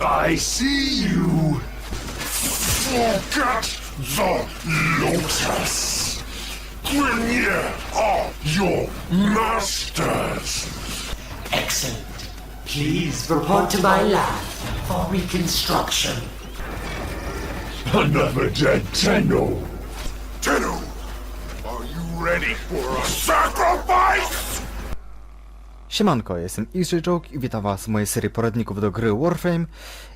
I see you. Forget the Lotus. Grineer are your masters. Excellent. Please report to my lab for reconstruction. Another dead Tenno. Tenno, are you ready for a sacrifice? Siemanko, jestem Joke i witam was w mojej serii poradników do gry Warframe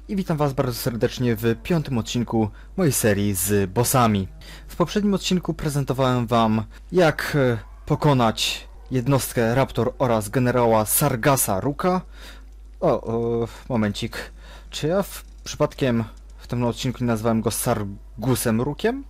i witam was bardzo serdecznie w piątym odcinku mojej serii z bossami. W poprzednim odcinku prezentowałem wam jak e, pokonać jednostkę Raptor oraz generała Sargasa Ruka. O, o, momencik. Czy ja w, przypadkiem w tym odcinku nie nazwałem go Sargusem Rukiem?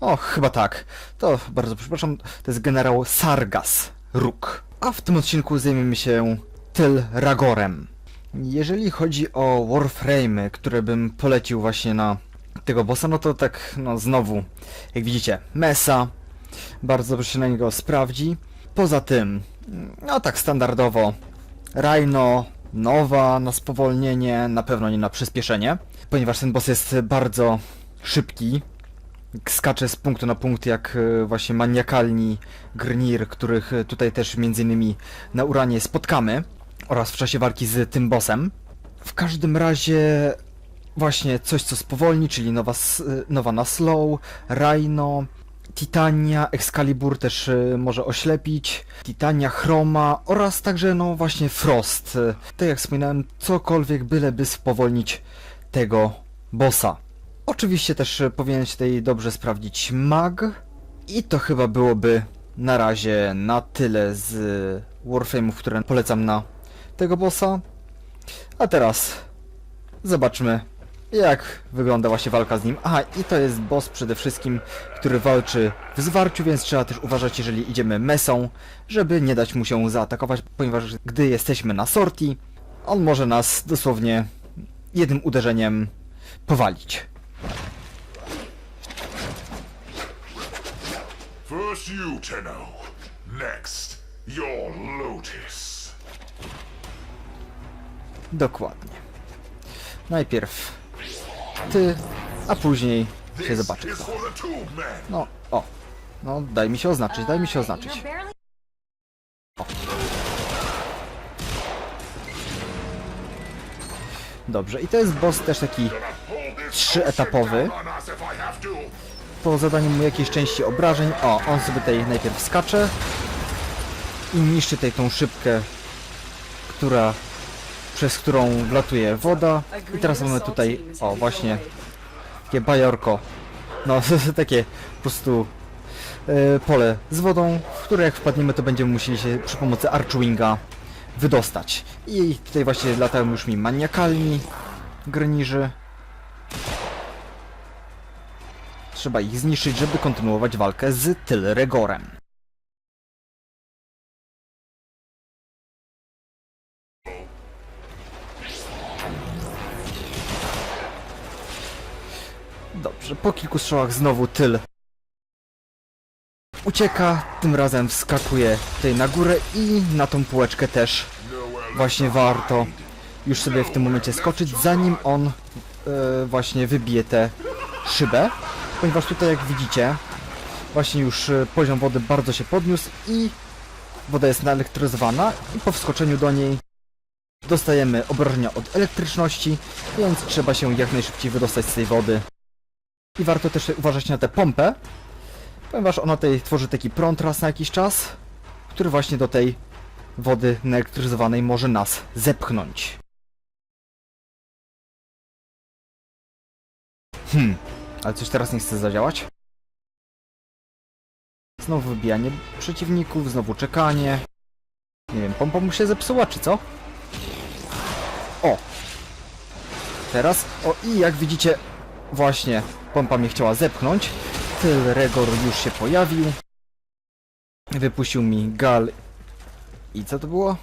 O, chyba tak. To bardzo przepraszam, to jest generał Sargas Ruk. A w tym odcinku zajmiemy się Tyl Ragorem. Jeżeli chodzi o Warframe, które bym polecił właśnie na tego bossa, no to tak, no znowu, jak widzicie, Mesa, bardzo dobrze się na niego sprawdzi. Poza tym, no tak standardowo, Rhino, Nowa na spowolnienie, na pewno nie na przyspieszenie, ponieważ ten boss jest bardzo szybki, skacze z punktu na punkt jak e, właśnie maniakalni Grnir, których e, tutaj też między innymi na Uranie spotkamy oraz w czasie walki z tym bossem. W każdym razie właśnie coś co spowolni, czyli nowa, e, nowa na slow, Rhino, Titania, Excalibur też może oślepić, Titania, Chroma oraz także no właśnie Frost. Tak jak wspominałem, cokolwiek byleby spowolnić tego bossa. Oczywiście też powinien się tutaj dobrze sprawdzić mag. I to chyba byłoby na razie na tyle z Warframe'ów, które polecam na tego bossa. A teraz zobaczmy jak wygląda właśnie walka z nim. Aha, i to jest boss przede wszystkim, który walczy w zwarciu, więc trzeba też uważać, jeżeli idziemy mesą, żeby nie dać mu się zaatakować, ponieważ gdy jesteśmy na sortii, on może nas dosłownie jednym uderzeniem powalić. First you, Tenno. Next, your Lotus. Dokładnie. Najpierw ty, a później się zobaczy. No, o. No, daj mi się oznaczyć, daj mi się oznaczyć. Dobrze, i to jest boss też taki Trzyetapowy. Po zadaniu mu jakiejś części obrażeń. O, on sobie tutaj najpierw skacze i niszczy tutaj tą szybkę, która przez którą wlatuje woda. I teraz mamy tutaj, o właśnie, takie bajorko. No, takie po prostu e, pole z wodą, w które jak wpadniemy, to będziemy musieli się przy pomocy Archwinga wydostać. I tutaj właśnie latają już mi maniakalni grniży. Trzeba ich zniszczyć, żeby kontynuować walkę z Tylregorem. Dobrze, po kilku strzałach znowu Tyl ucieka, tym razem wskakuje tutaj na górę i na tą półeczkę też właśnie warto już sobie w tym momencie skoczyć, zanim on e, właśnie wybije tę szybę, ponieważ tutaj jak widzicie właśnie już e, poziom wody bardzo się podniósł i woda jest naelektryzowana i po wskoczeniu do niej dostajemy obrażenia od elektryczności, więc trzeba się jak najszybciej wydostać z tej wody. I warto też uważać na tę pompę, ponieważ ona tutaj tworzy taki prąd raz na jakiś czas, który właśnie do tej wody naelektryzowanej może nas zepchnąć. Hmm, ale coś teraz nie chce zadziałać? Znowu wybijanie przeciwników, znowu czekanie. Nie wiem, pompa mu się zepsuła, czy co? O! Teraz, o i jak widzicie, właśnie pompa mnie chciała zepchnąć. Tyl Regor już się pojawił. Wypuścił mi gal. I co to było?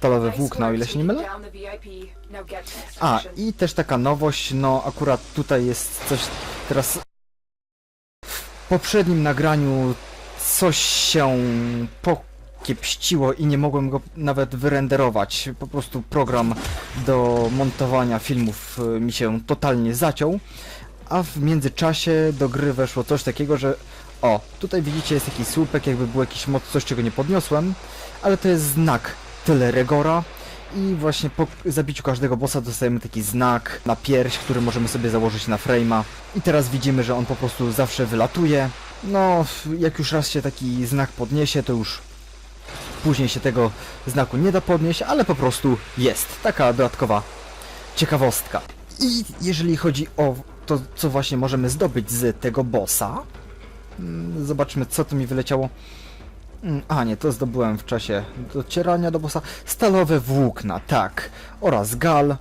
Stalowe włókna, o ile się nie mylę? A, i też taka nowość, no akurat tutaj jest coś teraz... W poprzednim nagraniu coś się po takie pściło i nie mogłem go nawet wyrenderować. Po prostu program do montowania filmów y, mi się totalnie zaciął. A w międzyczasie do gry weszło coś takiego, że o, tutaj widzicie jest jakiś słupek, jakby był jakiś moc, coś czego nie podniosłem, ale to jest znak tyle Regora i właśnie po zabiciu każdego bossa dostajemy taki znak na pierś, który możemy sobie założyć na frame'a i teraz widzimy, że on po prostu zawsze wylatuje. No, jak już raz się taki znak podniesie, to już później się tego znaku nie da podnieść, ale po prostu jest. Taka dodatkowa ciekawostka. I jeżeli chodzi o to, co właśnie możemy zdobyć z tego bossa, mm, zobaczmy, co tu mi wyleciało. Mm, A nie, to zdobyłem w czasie docierania do bossa. Stalowe włókna, tak. Oraz gal.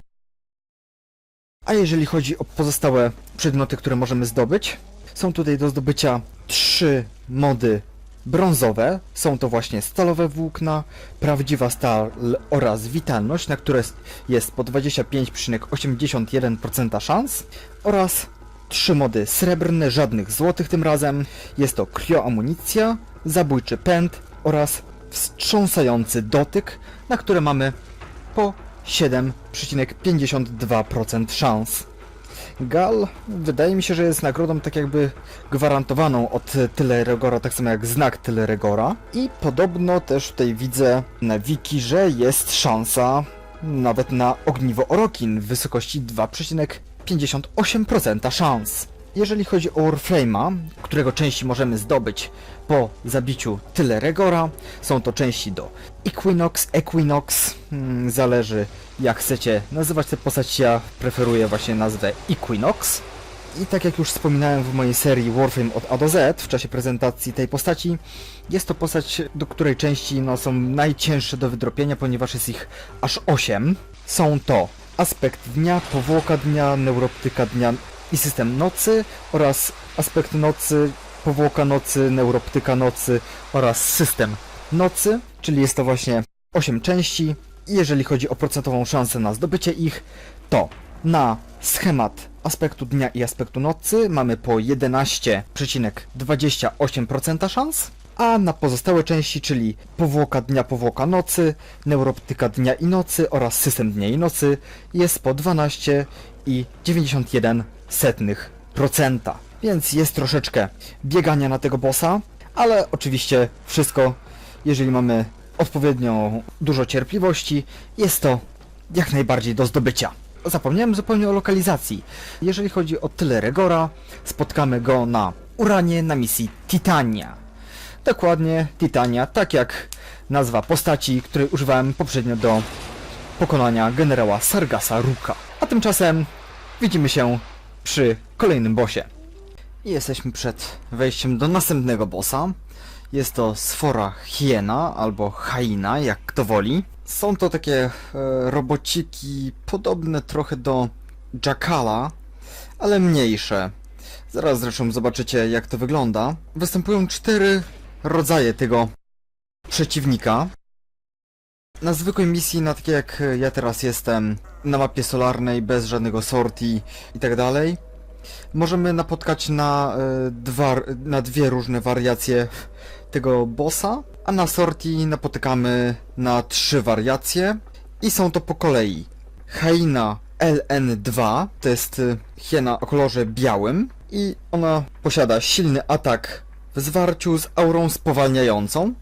A jeżeli chodzi o pozostałe przedmioty, które możemy zdobyć, są tutaj do zdobycia trzy mody brązowe. Są to właśnie stalowe włókna, prawdziwa stal oraz witalność, na które jest po 25,81% szans oraz trzy mody srebrne, żadnych złotych tym razem. Jest to krioamunicja, zabójczy pęd oraz wstrząsający dotyk, na które mamy po 7,52% szans. Gal wydaje mi się, że jest nagrodą tak jakby gwarantowaną od tyle Regora, tak samo jak znak tyle Regora. I podobno też tutaj widzę na wiki, że jest szansa nawet na ogniwo Orokin w wysokości 2,58% szans. Jeżeli chodzi o Warframe'a, którego części możemy zdobyć po zabiciu tyle Regora, są to części do Equinox, Equinox, hmm, zależy jak chcecie nazywać tę postać, ja preferuję właśnie nazwę Equinox. I tak jak już wspominałem w mojej serii Warframe od A do Z w czasie prezentacji tej postaci, jest to postać, do której części no, są najcięższe do wydropienia, ponieważ jest ich aż 8. Są to aspekt dnia, powłoka dnia, neuroptyka dnia i system nocy oraz aspekt nocy, powłoka nocy, neuroptyka nocy oraz system nocy, czyli jest to właśnie 8 części. I jeżeli chodzi o procentową szansę na zdobycie ich, to na schemat aspektu dnia i aspektu nocy mamy po 11,28% szans, a na pozostałe części, czyli powłoka dnia, powłoka nocy, neuroptyka dnia i nocy oraz system dnia i nocy jest po 12,91%. Więc jest troszeczkę biegania na tego bossa, ale oczywiście wszystko, jeżeli mamy odpowiednio dużo cierpliwości, jest to jak najbardziej do zdobycia. Zapomniałem zupełnie o lokalizacji. Jeżeli chodzi o tyle Regora, spotkamy go na Uranie na misji Titania. Dokładnie Titania, tak jak nazwa postaci, której używałem poprzednio do pokonania generała Sargasa Ruka. A tymczasem widzimy się przy kolejnym bossie. I jesteśmy przed wejściem do następnego bossa. Jest to sfora hiena albo haina, jak kto woli. Są to takie e, robociki podobne trochę do Jackala, ale mniejsze. Zaraz zresztą zobaczycie jak to wygląda. Występują cztery rodzaje tego przeciwnika. Na zwykłej misji, na takie jak ja teraz jestem, na mapie solarnej, bez żadnego sorti i tak dalej, możemy napotkać na, e, dwa, na dwie różne wariacje tego bossa, a na sorti napotykamy na trzy wariacje i są to po kolei. Haina LN2 to jest y, hiena o kolorze białym i ona posiada silny atak w zwarciu z aurą spowalniającą,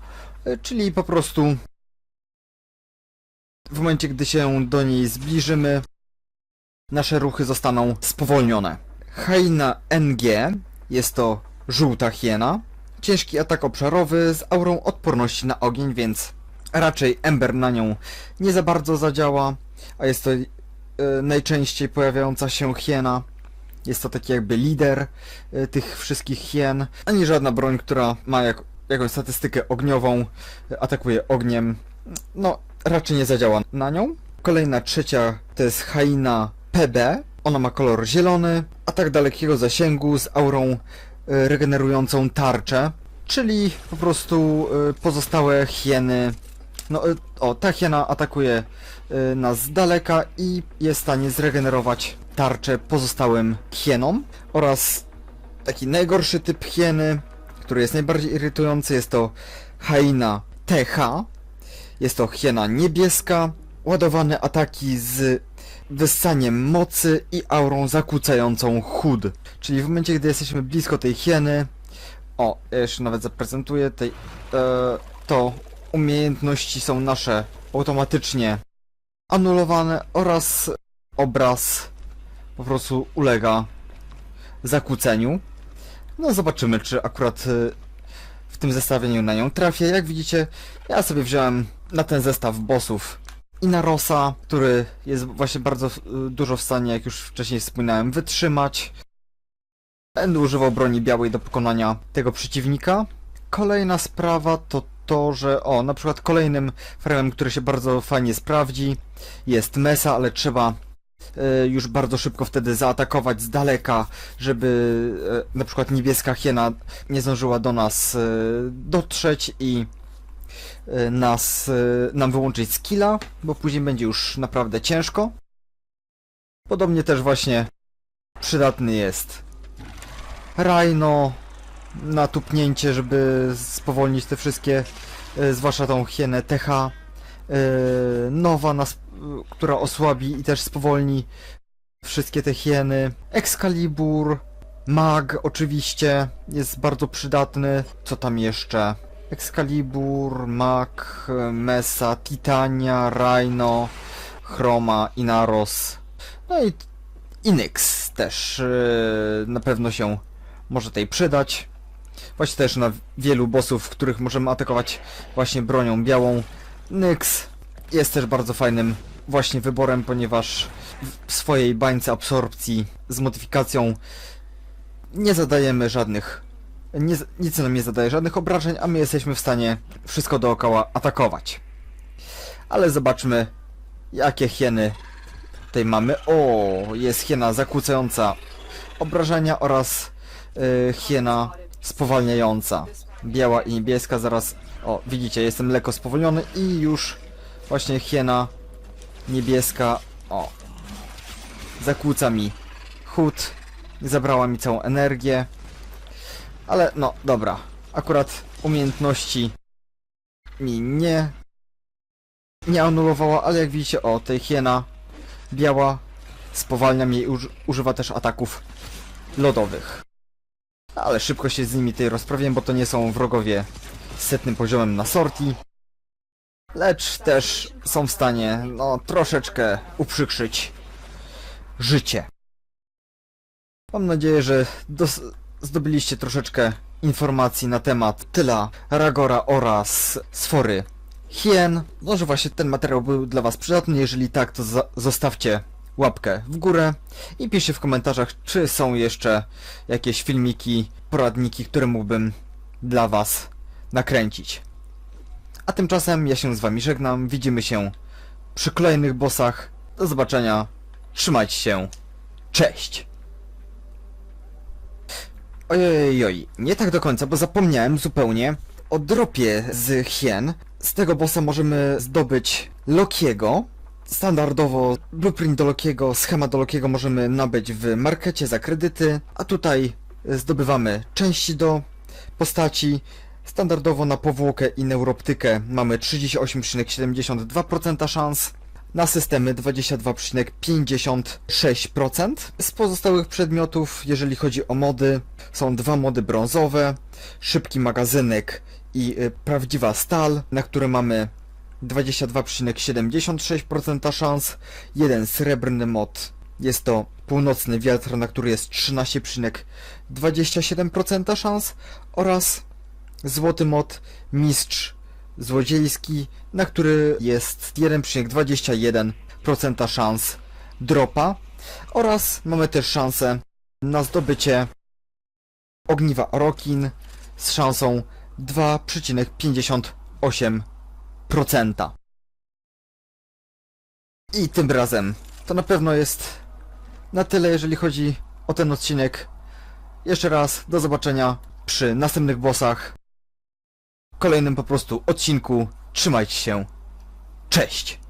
y, czyli po prostu w momencie gdy się do niej zbliżymy nasze ruchy zostaną spowolnione. Haina NG jest to żółta hiena, ciężki atak obszarowy z aurą odporności na ogień, więc raczej Ember na nią nie za bardzo zadziała, a jest to e, najczęściej pojawiająca się hiena. Jest to taki jakby lider e, tych wszystkich hien, ani żadna broń, która ma jak, jakąś statystykę ogniową, e, atakuje ogniem, no raczej nie zadziała na nią. Kolejna trzecia to jest Haina PB. Ona ma kolor zielony, atak dalekiego zasięgu z aurą e, regenerującą tarczę, czyli po prostu e, pozostałe hieny. No, e, o, ta hiena atakuje nas z daleka i jest w stanie zregenerować tarczę pozostałym hienom oraz taki najgorszy typ hieny, który jest najbardziej irytujący, jest to Haina TH. Jest to hiena niebieska, ładowane ataki z wyssaniem mocy i aurą zakłócającą chód. Czyli w momencie, gdy jesteśmy blisko tej hieny, o, ja jeszcze nawet zaprezentuję tej, e, to umiejętności są nasze automatycznie anulowane oraz obraz po prostu ulega zakłóceniu. No zobaczymy, czy akurat y, w tym zestawieniu na nią trafię. Jak widzicie, ja sobie wziąłem na ten zestaw bossów Inarosa, który jest właśnie bardzo y, dużo w stanie, jak już wcześniej wspominałem, wytrzymać. Będę używał broni białej do pokonania tego przeciwnika. Kolejna sprawa to to, że o, na przykład kolejnym frame'em, który się bardzo fajnie sprawdzi, jest Mesa, ale trzeba już bardzo szybko wtedy zaatakować z daleka, żeby e, na przykład niebieska hiena nie zdążyła do nas e, dotrzeć i e, nas, e, nam wyłączyć skilla, bo później będzie już naprawdę ciężko. Podobnie też właśnie przydatny jest Rhino na tupnięcie, żeby spowolnić te wszystkie, e, zwłaszcza tą hienę TH. e, Nowa, nas, która osłabi i też spowolni wszystkie te hieny. Excalibur, Mag oczywiście jest bardzo przydatny. Co tam jeszcze? Excalibur, Mag, Mesa, Titania, Rhino, Chroma, Inaros. No i Inyx też e, na pewno się może tej przydać. Właśnie też na wielu bossów, których możemy atakować właśnie bronią białą. Nyx jest też bardzo fajnym właśnie wyborem, ponieważ w swojej bańce absorpcji z modyfikacją nie zadajemy żadnych nie, nic nam nie zadaje żadnych obrażeń, a my jesteśmy w stanie wszystko dookoła atakować. Ale zobaczmy, jakie hieny tutaj mamy. O, jest hiena zakłócająca obrażenia oraz y, hiena spowalniająca. Biała i niebieska, zaraz... O, widzicie, jestem lekko spowolniony i już właśnie hiena niebieska... O. Zakłóca mi chód, zabrała mi całą energię. Ale no, dobra. Akurat umiejętności mi nie... Nie anulowała, ale jak widzicie, o, tej hiena biała spowalnia i uż, używa też ataków lodowych. Ale szybko się z nimi tutaj rozprawiłem, bo to nie są wrogowie z setnym poziomem na sorti. Lecz też są w stanie, no, troszeczkę uprzykrzyć życie. Mam nadzieję, że zdobyliście troszeczkę informacji na temat Tyla, Ragora oraz Sfory Hien. Może właśnie ten materiał był dla Was przydatny, jeżeli tak, to zostawcie łapkę w górę i piszcie w komentarzach, czy są jeszcze jakieś filmiki, poradniki, które mógłbym dla Was nakręcić. A tymczasem ja się z Wami żegnam, widzimy się przy kolejnych bossach. Do zobaczenia, trzymajcie się, cześć! Ojej, oj, nie tak do końca, bo zapomniałem zupełnie o dropie z Hien. Z tego bossa możemy zdobyć Lokiego. Standardowo blueprint do Lokiego, schemat do Lokiego możemy nabyć w markecie za kredyty, a tutaj zdobywamy części do postaci. Standardowo na powłokę i neuroptykę mamy 38,72% szans, na systemy 22,56%. Z pozostałych przedmiotów, jeżeli chodzi o mody, są dwa mody brązowe, szybki magazynek i y, prawdziwa stal, na które mamy 22,76% szans, jeden srebrny mod, jest to północny wiatr, na który jest 13,27% szans oraz złoty mod mistrz złodziejski, na który jest 1,21% szans dropa oraz mamy też szansę na zdobycie ogniwa Orokin z szansą 2,58%. I tym razem to na pewno jest na tyle, jeżeli chodzi o ten odcinek. Jeszcze raz do zobaczenia przy następnych bossach kolejnym po prostu odcinku. Trzymajcie się. Cześć!